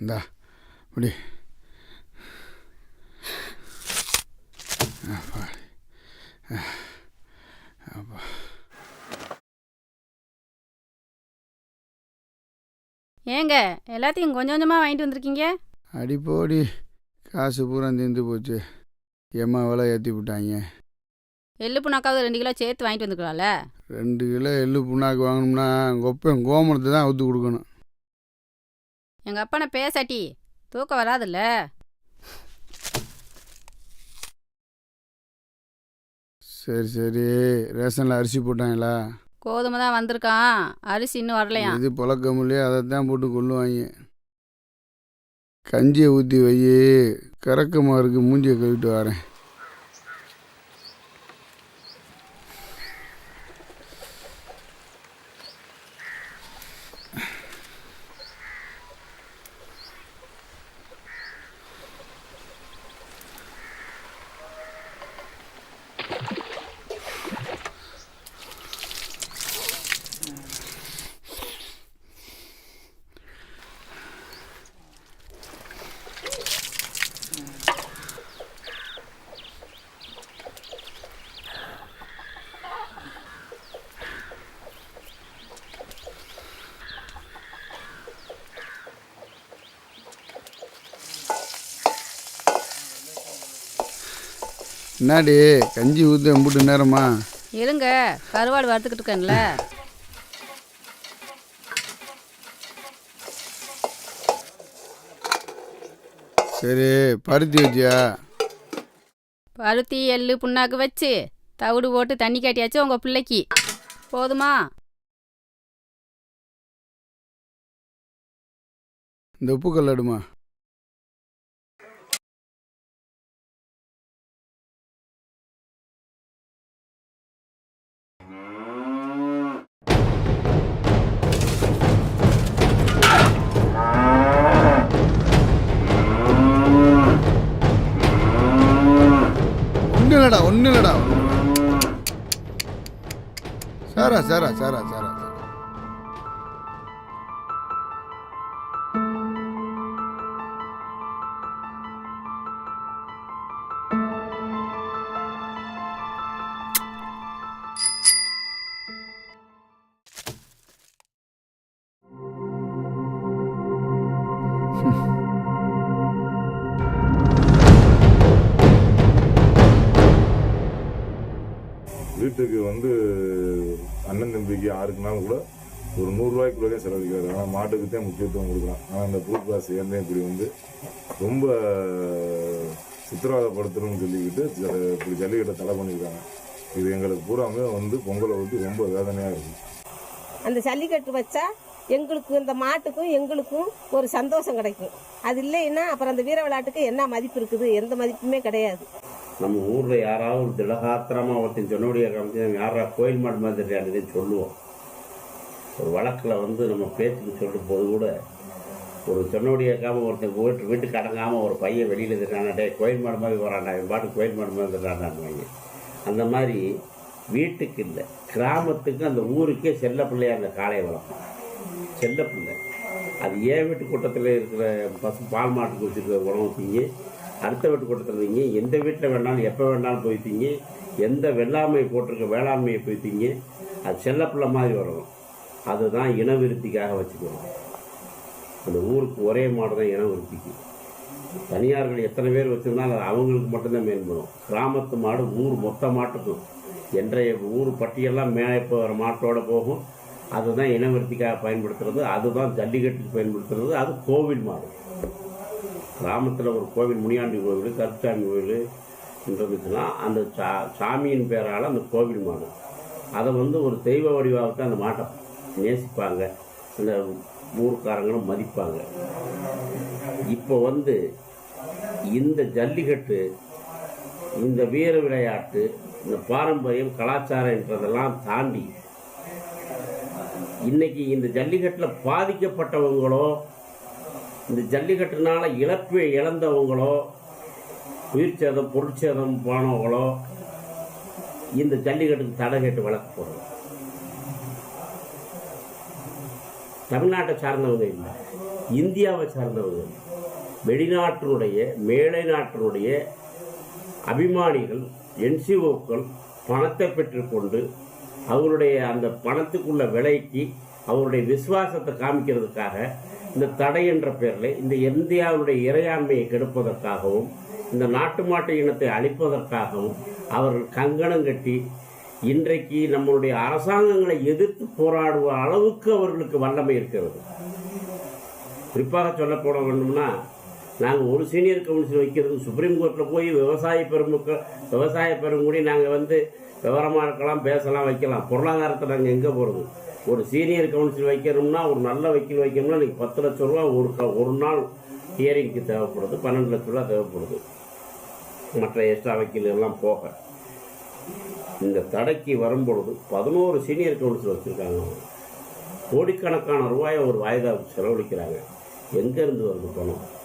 இந்தா இப்படி. ஏங்க எல்லாத்தையும் கொஞ்சம் கொஞ்சமாக வாங்கிட்டு வந்திருக்கீங்க? அடி காசு பூரா தீர்ந்து போச்சு. ஏம்மா விலை ஏற்றி விட்டாங்க? எள்ளு புண்ணாக்காவது ரெண்டு கிலோ சேர்த்து வாங்கிட்டு வந்துக்கலாம்ல? ரெண்டு கிலோ எள்ளு புண்ணாக்கு வாங்கணும்னா கொப்பன் கோமணத்தை தான் ஊற்றி கொடுக்கணும். எங்கள் அப்பனை பேசாட்டி தூக்கம் வராதுல்ல? சரி சரி. ரேஷனில் அரிசி போட்டாங்களா? கோதுமை தான் வந்திருக்கான். அரிசி இன்னும் வரலையாம். இது புழக்கம் இல்லையே அதை தான் போட்டு கொள்ளுவாங்க. கஞ்சியை ஊற்றி வை. கறக்கமாக இருக்குது மூஞ்சியை கழுவிட்டு வரேன். என்னாடி கஞ்சி ஊற்ற எம்புட்டு நேரமா? இருங்க கருவாடு வறுத்துக்கிட்டு இருக்கேன்ல. சரி பருத்தி வச்சியா? பருத்தி எள்ளு புண்ணாக்கு வச்சு தவிடு போட்டு தண்ணி காட்டியாச்சு உங்கள் பிள்ளைக்கு. போதுமா? இந்த உப்பு கல்லடுமா சாரா சாரா சாரா சாரா சாரா வீட்டுக்கு வந்து அண்ணன் தம்பிக்கு யாருக்குனாலும் கூட ஒரு நூறுரூவாய்க்குள்ளே செலவழிக்கிறாரு. ஆனால் மாட்டுக்கு தான் முக்கியத்துவம் கொடுக்குறான். ஆனால் அந்த புது கிளாஸ் ஏன் இப்படி வந்து ரொம்ப சித்திரவதைப்படுத்தணும்னு சொல்லிக்கிட்டு இப்படி ஜல்லிக்கட்டை தடை பண்ணியிருக்காங்க. இது எங்களுக்கு பூராமே வந்து பொங்கலை வந்து ரொம்ப வேதனையாக இருக்குது அந்த ஜல்லிக்கட்டு வச்சா எங்களுக்கு இந்த மாட்டுக்கும் எங்களுக்கும் ஒரு சந்தோஷம் கிடைக்கும். அது இல்லைன்னா அப்புறம் அந்த வீர விளையாட்டுக்கு என்ன மதிப்பு இருக்குது? எந்த மதிப்புமே கிடையாது. நம்ம ஊரில் யாராவது ஒரு திடகாத்திரமாக ஒருத்தன் சொன்னோடைய காமிச்சு யாரா கோயில் மாடு மாதிரி சொல்லுவோம். ஒரு வழக்கில் வந்து நம்ம பேச்சுக்கு சொல்லும் போது கூட ஒரு சொன்னோடைய காம ஒருத்தன் வீட்டு வீட்டுக்கு அடங்காமல் ஒரு பையன் வெளியில் இருக்கானா கோயில் மாடு மாதிரி வரான்டா பாட்டு கோயில் மாடு மாதிரி இருக்காண்டான்னு அந்த மாதிரி வீட்டுக்கு இல்லை கிராமத்துக்கு அந்த ஊருக்கே செல்ல பிள்ளையாக அந்த காளை வளர்க்கும் செல்ல பிள்ளை. அது ஏன் வீட்டு கூட்டத்தில் இருக்கிற பசு பால் மாட்டுக்கு வச்சுருக்க உணவு திங்க அடுத்த வீட்டு கூட்டத்தில் திங்க எந்த வீட்டில் வேணாலும் எப்போ வேணாலும் போய்த்தீங்க எந்த வெள்ளாமை போட்டிருக்க வேளாண்மையை போய்த்தீங்க அது செல்லப்பிள்ளை மாதிரி வரணும் அதுதான் இனவிருத்திக்காக வச்சுக்கணும் அந்த ஊருக்கு ஒரே மாடு தான் இனவிருத்திக்கு தனியார்கள் எத்தனை பேர் வச்சுருந்தாலும் அது அவங்களுக்கு மட்டும்தான் மேம்படும் கிராமத்து மாடு ஊர் மொத்த மாட்டுக்கும். என்றைய ஊர் பட்டியெல்லாம் மேலே போகிற மாட்டோட போகும். அதுதான் இனவிருத்திக்காக பயன்படுத்துறது. அதுதான் ஜல்லிக்கட்டுக்கு பயன்படுத்துறது. அது கோவில் மாடு. கிராமத்தில் ஒரு கோவில் முனியாண்டி கோவில் கருச்சாமி கோவில் இருந்துச்சுன்னா அந்த சா சாமியின் பேரால் அந்த கோவில் மாடு அதை வந்து ஒரு தெய்வ வடிவாகத்தான் அந்த மாட்டை நேசிப்பாங்க. அந்த ஊர்க்காரங்களும் மதிப்பாங்க. இப்போ வந்து இந்த ஜல்லிக்கட்டு இந்த வீர விளையாட்டு இந்த பாரம்பரியம் கலாச்சாரம் என்றதெல்லாம் தாண்டி இன்னைக்கு இந்த ஜல்லிக்கட்டில் பாதிக்கப்பட்டவங்களோ இந்த ஜல்லிக்கட்டுனால இழப்பு இழந்தவங்களோ உயிர் சேதம் பொருட்சேதம் போனவங்களோ இந்த ஜல்லிக்கட்டுக்கு தடை கேட்டு வழக்கு போடுவோம் தமிழ்நாட்டை சார்ந்தவங்க இல்லை. இந்தியாவை சார்ந்தவர்கள் வெளிநாட்டினுடைய மேலை நாட்டினுடைய அபிமானிகள் என்சிஓக்கள் பணத்தை பெற்றுக்கொண்டு அவருடைய அந்த பணத்துக்குள்ள விலைக்கு அவருடைய விசுவாசத்தை காமிக்கிறதுக்காக இந்த தடை என்ற பெயரில் இந்த இந்தியாவுடைய இறையாண்மையை கெடுப்பதற்காகவும் இந்த நாட்டு மாட்டு இனத்தை அழிப்பதற்காகவும் அவர்கள் கங்கணம் கட்டி இன்றைக்கு நம்மளுடைய அரசாங்கங்களை எதிர்த்து போராடுவ அளவுக்கு அவர்களுக்கு வல்லமை இருக்கிறது. குறிப்பாக சொல்லப்போட வேண்டும்னா நாங்கள் ஒரு சீனியர் கவுன்சில் வைக்கிறது சுப்ரீம் கோர்ட்டில் போய் விவசாய பெருமக்கள் விவசாய பெருங்குடி நாங்கள் வந்து விவரமாக இருக்கலாம் பேசலாம் வைக்கலாம். பொருளாதாரத்தை நாங்கள் எங்கே போகிறது ஒரு சீனியர் கவுன்சில் வைக்கணும்னா ஒரு நல்ல வக்கீல் வைக்கணும்னா நீங்கள் பத்து லட்ச ரூபா ஒரு க- ஒரு நாள் ஹியரிங்க்கு தேவைப்படுது பன்னெண்டு லட்ச ரூபா தேவைப்படுது. மற்ற எக்ஸ்ட்ரா வக்கீல் எல்லாம் போக. இந்த தடைக்கு வரும்பொழுது பதினோரு சீனியர் கவுன்சில் வச்சுருக்காங்க. கோடிக்கணக்கான ரூபாயை ஒரு வாய்தா செலவழிக்கிறாங்க. எங்கேருந்து வருது பணம்?